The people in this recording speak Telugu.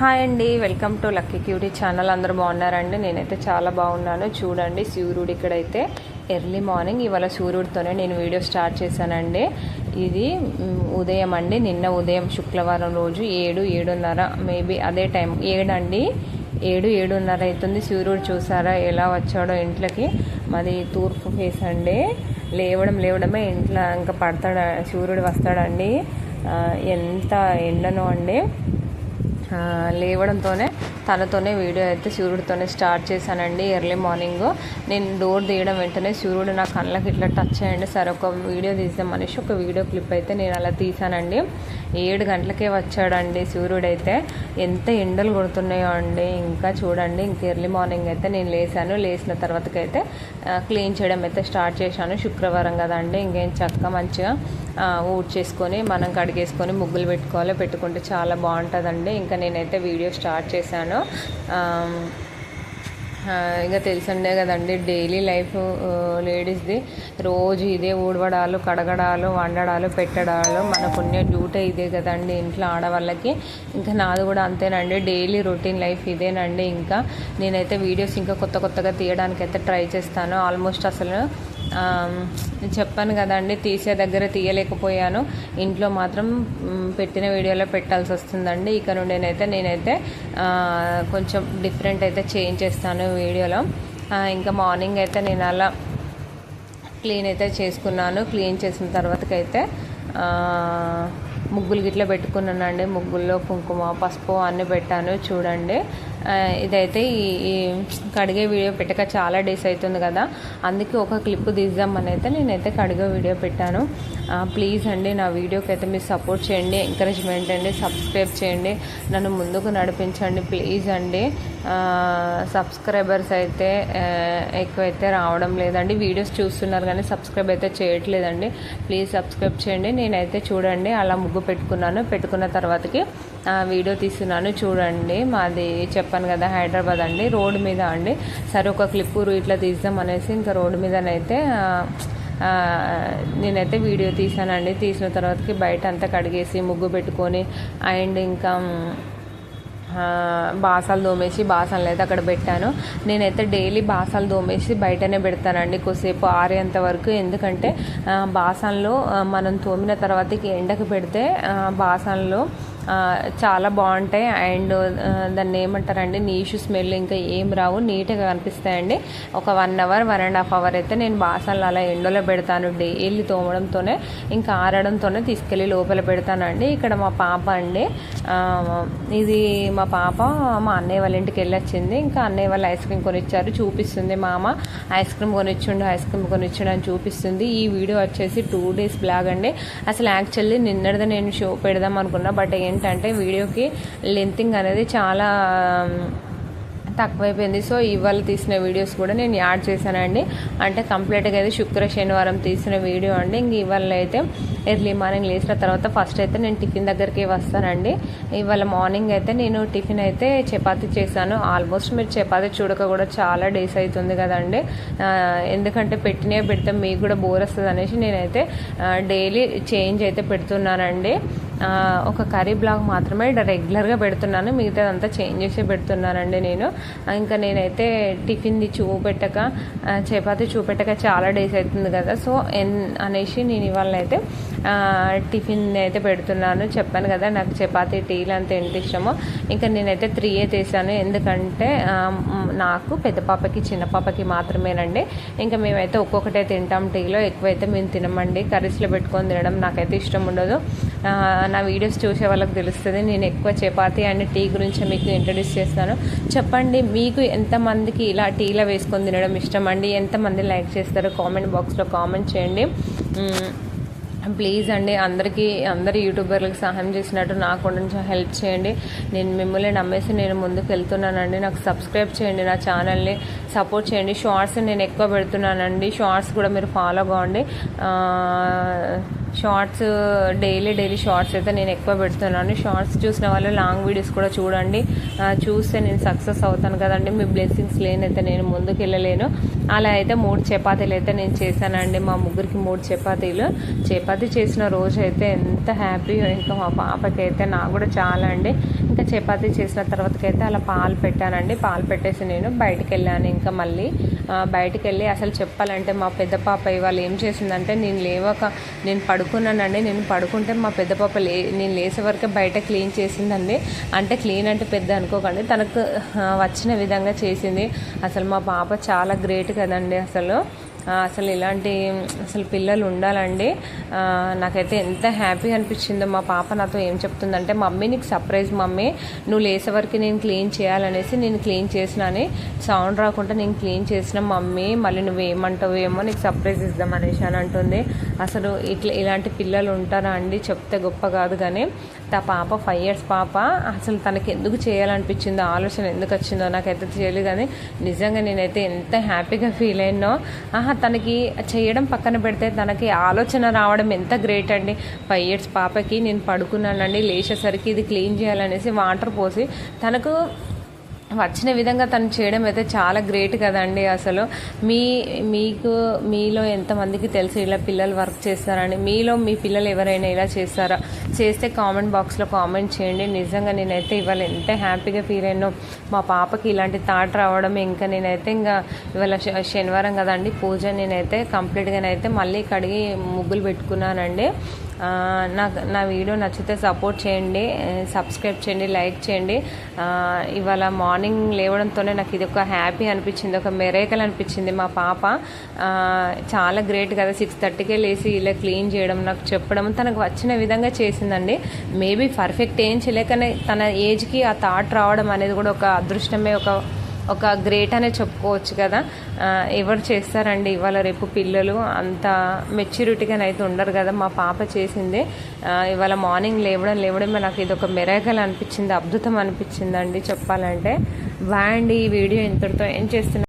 హాయ్ అండి welcome to lucky cutie channel. అందరూ బాగున్నారండి? నేనైతే చాలా బాగున్నాను. చూడండి సూర్యుడు ఇక్కడైతే ఎర్లీ మార్నింగ్ ఇవాళ సూర్యుడితోనే నేను వీడియో స్టార్ట్ చేశానండి. ఇది ఉదయం అండి. నిన్న ఉదయం శుక్రవారం రోజు ఏడు ఏడున్నర మేబీ అదే టైం. ఏడండి? ఏడు ఏడున్నర అవుతుంది. సూర్యుడు చూసారా? ఎలా వచ్చాడో ఇంట్లోకి. మాది తూర్పు ఫేస్ అండి. లేవడం లేవడమే ఇంట్లో ఇంకా పడతాడు? సూర్యుడు వస్తాడండి. ఎంత ఎండనో అండి. లేవడంతోనే తనతోనే వీడియో అయితే సూర్యుడితోనే స్టార్ట్ చేశానండి ఎర్లీ మార్నింగ్. నేను డోర్ తీయడం వెంటనే సూర్యుడు నా కళ్ళకి ఇట్లా టచ్ అయ్యండి సరే ఒక వీడియో తీద్దాం మనిషి ఒక వీడియో క్లిప్ అయితే నేను అలా తీసానండి ఏడు గంటలకే వచ్చాడండి సూర్యుడైతే ఎంత ఎండలు కొడుతున్నాయో అండి. ఇంకా చూడండి ఇంక ఎర్లీ మార్నింగ్ అయితే నేను లేశాను. లేచిన తర్వాతకైతే క్లీన్ చేయడం అయితే స్టార్ట్ చేశాను. శుక్రవారం కదండి ఇంకేం చక్కగా మంచిగా ఊడ్ చేసుకొని మనం కడిగేసుకొని ముగ్గులు పెట్టుకోవాలి. పెట్టుకుంటే చాలా బాగుంటుందండి. ఇంకా నేనైతే వీడియో స్టార్ట్ చేశాను. ఇంకా తెలిసిందే కదండి డైలీ లైఫ్ లేడీస్ది రోజు ఇదే ఊడవడాలు కడగడాలు వండడాలు పెట్టడాలు మనకున్న డ్యూటీ ఇదే కదండి ఇంట్లో ఆడవాళ్ళకి. ఇంకా నాది కూడా అంతేనండి డైలీ రొటీన్ లైఫ్ ఇదేనండి ఇంకా. నేనైతే వీడియోస్ ఇంకా కొత్త కొత్తగా తీయడానికి అయితే ట్రై చేస్తాను. ఆల్మోస్ట్ అసలు చెప్పాను కదండి తీసే దగ్గర తీయలేకపోయాను. ఇంట్లో మాత్రం పెట్టిన వీడియోలో పెట్టాల్సి వస్తుందండి. ఇక నుండి నేనైతే నేనైతే కొంచెం డిఫరెంట్ అయితే చేంజ్ చేస్తాను వీడియోలో. ఇంకా మార్నింగ్ అయితే నేను అలా క్లీన్ అయితే చేసుకున్నాను. క్లీన్ చేసిన తర్వాతకైతే ముగ్గులు గిట్ల పెట్టుకున్నానండి. ముగ్గుల్లో కుంకుమ పసుపు అన్నీ పెట్టాను. చూడండి. ఇదైతే ఈ కడిగే వీడియో పెట్టక చాలా డేస్ అవుతుంది కదా. అందుకే ఒక క్లిప్ తీద్దామని అయితే నేనైతే కడిగే వీడియో పెట్టాను. ప్లీజ్ అండి నా వీడియోకి అయితే మీరు సపోర్ట్ చేయండి ఎంకరేజ్మెంట్ అండి సబ్స్క్రైబ్ చేయండి నన్ను ముందుకు నడిపించండి ప్లీజ్ అండి. సబ్స్క్రైబర్స్ అయితే ఎక్కువైతే రావడం లేదండి. వీడియోస్ చూస్తున్నారు కానీ సబ్స్క్రైబ్ అయితే చేయట్లేదండి. ప్లీజ్ సబ్స్క్రైబ్ చేయండి. నేనైతే చూడండి అలా ముగ్గు పెట్టుకున్నాను. పెట్టుకున్న తర్వాతకి వీడియో తీస్తున్నాను. చూడండి మాది చెప్పాను కదా హైదరాబాద్ అండి రోడ్డు మీద అండి. సరే ఒక క్లిప్ ఇట్లా తీద్దాం అనేసి ఇంకా రోడ్డు మీదనైతే నేనైతే వీడియో తీసానండి తీసిన తర్వాతకి బయట అంతా కడిగేసి ముగ్గు పెట్టుకొని అండ్ ఇంకా బాసాలు దోమేసి బాసనలు అయితే అక్కడ పెట్టాను. నేనైతే డైలీ బాసాలు దోమేసి బయటనే పెడతానండి కొద్దిసేపు ఆరేంత వరకు. ఎందుకంటే ఆ, బాసనలు మనం తోమిన తర్వాతకి ఎండకు పెడితే ఆ, బాసనలు చాలా బాగుంటాయి. అండ్ దాన్ని ఏమంటారండి నీషు స్మెల్ ఇంకా ఏం రావు. నీట్గా కనిపిస్తాయండి. ఒక one hour one and half hour అయితే నేను బాసనలు అలా ఎండలో పెడతాను. డైలీ తోమడంతోనే ఇంకా ఆరడంతోనే తీసుకెళ్ళి లోపల పెడతానండి. ఇక్కడ మా పాప అండి. ఇది మా పాప మా అన్నయ్య వాళ్ళ ఇంటికి వెళ్ళొచ్చింది. ఇంకా అన్నయ్య వాళ్ళు ఐస్ క్రీమ్ కొనిచ్చారు. చూపిస్తుంది మా అమ్మ ఐస్ క్రీమ్ కొనిచ్చిండు ఐస్ క్రీమ్ కొనిచ్చిండు అని చూపిస్తుంది. ఈ వీడియో వచ్చేసి టూ డేస్ బ్లాగ్ అండి. అసలు యాక్చువల్లీ నిన్నటిదే నేను షో పెడదాం అనుకున్నా బట్ ఏంటంటే వీడియోకి లెంతింగ్ అనేది చాలా um, తక్కువైపోయింది. సో ఇవాళ తీసిన వీడియోస్ కూడా నేను యాడ్ చేశానండి. అంటే కంప్లీట్గా అయితే శుక్ర శనివారం తీసిన వీడియో అండి. ఇంక ఇవాళ అయితే ఎర్లీ మార్నింగ్ లేచిన తర్వాత ఫస్ట్ అయితే నేను టిఫిన్ దగ్గరికి వస్తానండి. ఇవాళ మార్నింగ్ అయితే నేను టిఫిన్ అయితే చపాతి చేశాను. ఆల్మోస్ట్ మీరు చపాతి చూడక కూడా చాలా డేస్ అవుతుంది కదండి. ఎందుకంటే పెట్టినే పెడితే మీకు కూడా బోర్ వస్తుంది అనేసి నేనైతే డైలీ చేంజ్ అయితే పెడుతున్నానండి. ఒక కర్రీ బ్లాగ్ మాత్రమే రెగ్యులర్గా పెడుతున్నాను. మిగతాదంతా చేంజ్ చేసి పెడుతున్నానండి నేను. ఇంకా నేనైతే టిఫిన్ది చూపెట్టక చపాతి చూపెట్టక చాలా డేస్ అవుతుంది కదా. సో ఎన్ అనేసి నేను ఇవాళ అయితే టిఫిన్ అయితే పెడుతున్నాను. చెప్పాను కదా నాకు చపాతీ టీలు అంత ఎంత ఇష్టమో. ఇంకా నేనైతే త్రీయే తీసాను ఎందుకంటే నాకు పెద్ద పాపకి చిన్న పాపకి మాత్రమేనండి. ఇంకా మేమైతే ఒక్కొక్కటే తింటాం టీలో. ఎక్కువైతే మేము తినమండి. కర్రీస్లో పెట్టుకొని తినడం నాకైతే ఇష్టం ఉండదు. నా వీడియోస్ చూసే వాళ్ళకి తెలుస్తుంది. నేను ఎక్కువ చపాతీ అండ్ టీ గురించి మీకు ఇంట్రడ్యూస్ చేస్తాను. చెప్పండి మీకు ఎంతమందికి ఇలా టీలో వేసుకొని తినడం ఇష్టం అండి ఎంతమంది లైక్ చేస్తారో కామెంట్ బాక్స్లో కామెంట్ చేయండి. ప్లీజ్ అండి అందరికీ అందరి యూట్యూబర్లకు సహాయం చేసినట్టు నాకు కొంచెం హెల్ప్ చేయండి. నేను మిమ్మల్ని నమ్మేసి నేను ముందుకు వెళ్తున్నానండి. నాకు సబ్స్క్రైబ్ చేయండి నా ఛానల్ని. సపోర్ట్ చేయండి. షార్ట్స్ నేను ఎక్కువ పెడుతున్నానండి. షార్ట్స్ కూడా మీరు ఫాలో కావండి షార్ట్స్ డైలీ డైలీ షార్ట్స్ అయితే నేను ఎక్కువ పెడుతున్నాను. షార్ట్స్ చూసిన వాళ్ళు లాంగ్ వీడియోస్ కూడా చూడండి. చూస్తే నేను సక్సెస్ అవుతాను కదండి. మీ బ్లెస్సింగ్స్ లేనైతే నేను ముందుకు వెళ్ళలేను అలా అయితే మూడు చపాతీలు అయితే నేను చేశానండి. మా ముగ్గురికి మూడు చపాతీలు. చపాతీ చేసిన రోజు అయితే ఎంత హ్యాపీ ఇంకా మా పాపకి అయితే నాకు కూడా చాలా అండి ఇంకా చపాతీ చేసిన తర్వాతకైతే అలా పాలు పెట్టానండి. పాలు పెట్టేసి నేను బయటికి వెళ్ళాను ఇంకా మళ్ళీ. బయటకు బయటికి వెళ్ళి అసలు చెప్పాలంటే మా పెద్ద పాప ఇవాళ ఏం చేసిందంటే నేను లేవక నేను పడుకున్నానండి. నేను పడుకుంటే మా పెద్ద పాప లే నేను లేసే వరకే బయట క్లీన్ చేసిందండి. అంటే క్లీన్ అంటే పెద్ద అనుకోకండి. తనకు వచ్చిన విధంగా చేసింది. అసలు మా పాప చాలా గ్రేట్ కదండి అసలు. అసలు ఇలాంటి అసలు పిల్లలు ఉండాలండి. నాకైతే ఎంత హ్యాపీ అనిపించిందో మా పాప నాతో ఏం చెప్తుందంటే మమ్మీ నీకు సర్ప్రైజ్ మమ్మీ. నువ్వు లేసే వరకు నేను క్లీన్ చేయాలనేసి నేను క్లీన్ చేసినాని సౌండ్ రాకుండా నేను క్లీన్ చేసిన మమ్మీ మళ్ళీ నువ్వు ఏమంటావు ఏమో నీకు సర్ప్రైజ్ ఇద్దాం అనేసి అని అంటుంది. అసలు ఇట్లా ఇలాంటి పిల్లలు ఉంటారా అండి? చెప్తే గొప్ప కాదు కానీ ఆ పాప ఫైవ్ ఇయర్స్ పాప అసలు తనకి ఎందుకు చేయాలనిపించిందో ఆలోచన ఎందుకు వచ్చిందో నాకైతే తెలియదు కానీ నిజంగా నేనైతే ఎంత హ్యాపీగా ఫీల్ అయినో ఆహా తనకి చేయడం పక్కన పెడితే తనకి ఆలోచన రావడం ఎంత గ్రేట్ అండి. ఫైవ్ ఇయర్స్ పాపకి నేను పడుకున్నానండి లేచేసరికి ఇది క్లీన్ చేయాలనేసి వాటర్ పోసి తనకు వచ్చిన విధంగా తను చేయడం అయితే చాలా గ్రేట్ కదండి అసలు. మీ మీకు మీలో ఎంతమందికి తెలుసు ఇలా పిల్లలు వర్క్ చేస్తారని మీలో మీ పిల్లలు ఎవరైనా ఇలా చేస్తారా? చేస్తే కామెంట్ బాక్స్లో కామెంట్ చేయండి. నిజంగా నేనైతే ఇవాళ ఎంత హ్యాపీగా ఫీల్ అయినో మా పాపకి ఇలాంటి థాట్ రావడం ఇంకా నేనైతే ఇంకా ఇవాళ శనివారం కదండి. పూజ నేనైతే కంప్లీట్గానైతే మళ్ళీ కడిగి ముగ్గులు పెట్టుకున్నానండి. నాకు నా వీడియో నచ్చితే సపోర్ట్ చేయండి. సబ్స్క్రైబ్ చేయండి లైక్ చేయండి. ఇవాళ మార్నింగ్ లేవడంతోనే నాకు ఇది ఒక హ్యాపీ అనిపించింది. ఒక మెరేకల్ అనిపించింది మా పాప. చాలా గ్రేట్ కదా. సిక్స్ థర్టీకే లేచి ఇలా క్లీన్ చేయడం నాకు చెప్పడం తనకు వచ్చిన విధంగా చేసి చేసిందండి. మేబీ పర్ఫెక్ట్ ఏం చేయలేకనే తన ఏజ్కి ఆ థాట్ రావడం అనేది కూడా ఒక అదృష్టమే ఒక ఒక గ్రేట్ అనే చెప్పుకోవచ్చు కదా. ఎవరు చేస్తారండి? ఇవాళ రేపు పిల్లలు అంత మెచ్యూరిటీగా అయితే ఉండరు కదా. మా పాప చేసింది. ఇవాళ మార్నింగ్ లేవడం లేవడమే నాకు ఇది ఒక మెరాకల్ అనిపించింది అద్భుతం అనిపించిందండి చెప్పాలంటే. బాయ్ ఈ వీడియో ఇంతటితో ఏం చేస్తున్నా